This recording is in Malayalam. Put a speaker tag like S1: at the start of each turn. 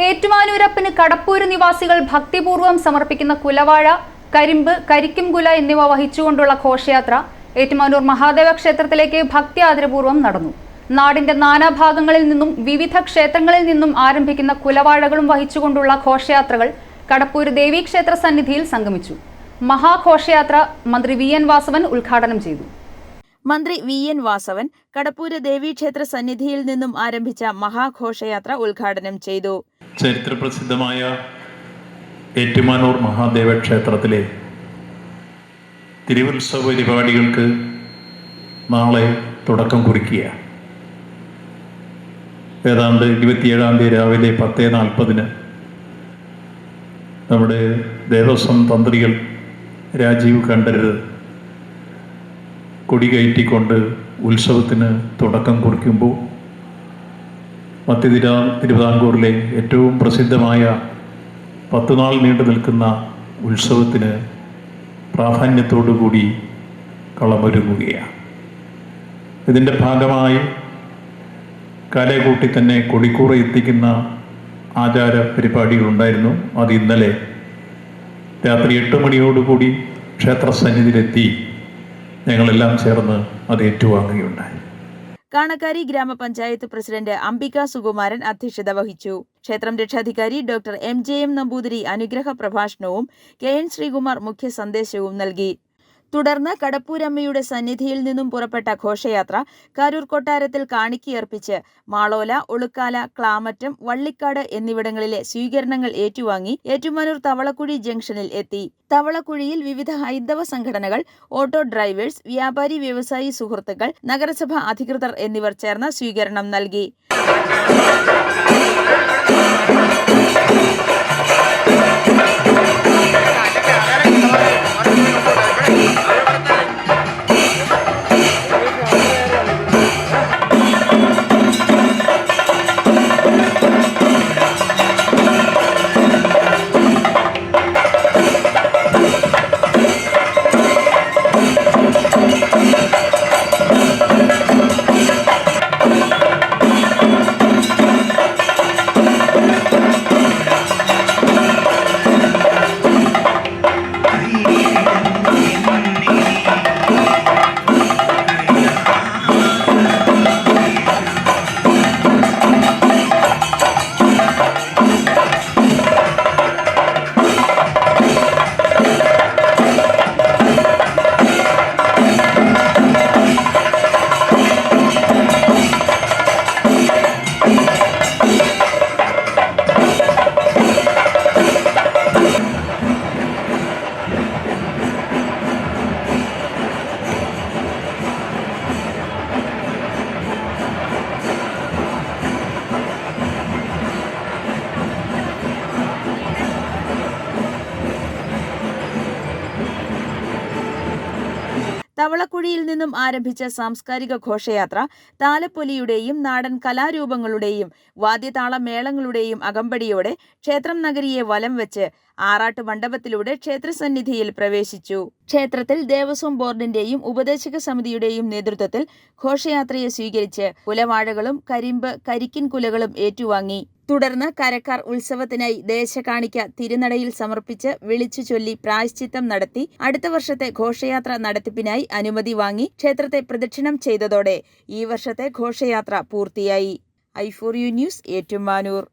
S1: ഏറ്റുമാനൂരപ്പന് കടപ്പൂര് നിവാസികൾ ഭക്തിപൂർവം സമർപ്പിക്കുന്ന കുലവാഴ കരിമ്പ് കരിക്കും കുല എന്നിവ വഹിച്ചുകൊണ്ടുള്ള ഘോഷയാത്ര ഏറ്റുമാനൂർ മഹാദേവ ക്ഷേത്രത്തിലേക്ക് ഭക്തി ആദരപൂർവം നടന്നു. നാടിന്റെ നാനാഭാഗങ്ങളിൽ നിന്നും വിവിധ ക്ഷേത്രങ്ങളിൽ നിന്നും ആരംഭിക്കുന്ന കുലവാഴകളും വഹിച്ചുകൊണ്ടുള്ള ഘോഷയാത്രകൾ കടപ്പൂര് ദേവീക്ഷേത്ര സന്നിധിയിൽ സംഗമിച്ചു. മഹാഘോഷയാത്ര മന്ത്രി വി എൻ വാസവൻ ഉദ്ഘാടനം ചെയ്തു.
S2: മന്ത്രി വി എൻ വാസവൻ കടപ്പൂര് ദേവീക്ഷേത്ര സന്നിധിയിൽ നിന്നും ആരംഭിച്ച മഹാഘോഷയാത്ര ഉദ്ഘാടനം ചെയ്തു.
S3: ചരിത്രപ്രസിദ്ധമായ ഏറ്റുമാനൂർ മഹാദേവ ക്ഷേത്രത്തിലെ തിരുവുത്സവ പരിപാടികൾക്ക് നാളെ തുടക്കം കുറിക്കുക ഏതാണ്ട് ഇരുപത്തിയേഴാം തീയതി രാവിലെ പത്ത് നാൽപ്പതിന് നമ്മുടെ ദേവസ്വം തന്ത്രികൾ രാജീവ് കണ്ടരുത് കൊടി കയറ്റിക്കൊണ്ട് ഉത്സവത്തിന് തുടക്കം കുറിക്കുമ്പോൾ മധ്യതിരാ തിരുവിതാംകൂറിലെ ഏറ്റവും പ്രസിദ്ധമായ പത്തുനാൾ നീണ്ടു നിൽക്കുന്ന ഉത്സവത്തിന് പ്രാധാന്യത്തോടു കൂടി കളമൊരുങ്ങുകയാണ്. ഇതിന്റെ ഭാഗമായി കലകൂട്ടി തന്നെ കൊടിക്കൂറ എത്തിക്കുന്ന ആചാര പരിപാടികളുണ്ടായിരുന്നു അത് ഇന്നലെ രാത്രി എട്ട് മണിയോടുകൂടി ക്ഷേത്രസന്നിധിയിലെത്തി ഞങ്ങളെല്ലാം ചേർന്ന് അത് ഏറ്റുവാങ്ങുകയുണ്ടായി.
S2: കാണക്കാരി ഗ്രാമപഞ്ചായത്ത് പ്രസിഡന്റ് അംബിക സുകുമാരൻ അധ്യക്ഷത വഹിച്ചു. ക്ഷേത്രം രക്ഷാധികാരി doctor M J M Namboothiri അനുഗ്രഹ പ്രഭാഷണവും കെ എൻ ശ്രീകുമാർ മുഖ്യ സന്ദേശവും നൽകി. തുടർന്ന് കടപ്പൂരമ്മയുടെ സന്നിധിയിൽ നിന്നും പുറപ്പെട്ട ഘോഷയാത്ര കരൂർ കൊട്ടാരത്തിൽ കാണിക്കയർപ്പിച്ച് മാളോല ഒളുക്കാല ക്ലാമറ്റം വള്ളിക്കാട് എന്നിവിടങ്ങളിലെ സ്വീകരണങ്ങൾ ഏറ്റുവാങ്ങി ഏറ്റുമാനൂർ തവളക്കുഴി ജംഗ്ഷനിൽ എത്തി. തവളക്കുഴിയിൽ വിവിധ ഹൈന്ദവ സംഘടനകൾ ഓട്ടോ ഡ്രൈവേഴ്സ് വ്യാപാരി വ്യവസായി സുഹൃത്തുക്കൾ നഗരസഭ അധികൃതർ എന്നിവർ ചേർന്ന് സ്വീകരണം നൽകി. തവളക്കുഴിയിൽ നിന്നും ആരംഭിച്ച സാംസ്കാരിക ഘോഷയാത്ര താലപ്പൊലിയുടെയും നാടൻ കലാരൂപങ്ങളുടെയും വാദ്യതാള മേളങ്ങളുടെയും അകമ്പടിയോടെ ക്ഷേത്രം നഗരിയെ വലം വെച്ച് ആറാട്ട് മണ്ഡപത്തിലൂടെ ക്ഷേത്രസന്നിധിയിൽ പ്രവേശിച്ചു. ക്ഷേത്രത്തിൽ ദേവസ്വം ബോർഡിന്റെയും ഉപദേശക സമിതിയുടെയും നേതൃത്വത്തിൽ ഘോഷയാത്രയെ സ്വീകരിച്ച് കുലവാഴകളും കരിമ്പ് കരിക്കിൻ കുലകളും ഏറ്റുവാങ്ങി. തുടർന്ന് കരക്കാർ ഉത്സവത്തിനായി ദേശകാണിക്ക തിരുനടയിൽ സമർപ്പിച്ച് വിളിച്ചു ചൊല്ലി പ്രായശ്ചിത്തം നടത്തി അടുത്ത വർഷത്തെ ഘോഷയാത്ര നടത്തിപ്പിനായി അനുമതി വാങ്ങി ക്ഷേത്രത്തെ പ്രദക്ഷിണം ചെയ്തതോടെ ഈ വർഷത്തെ ഘോഷയാത്ര പൂർത്തിയായി. I four you news Ettumanoor.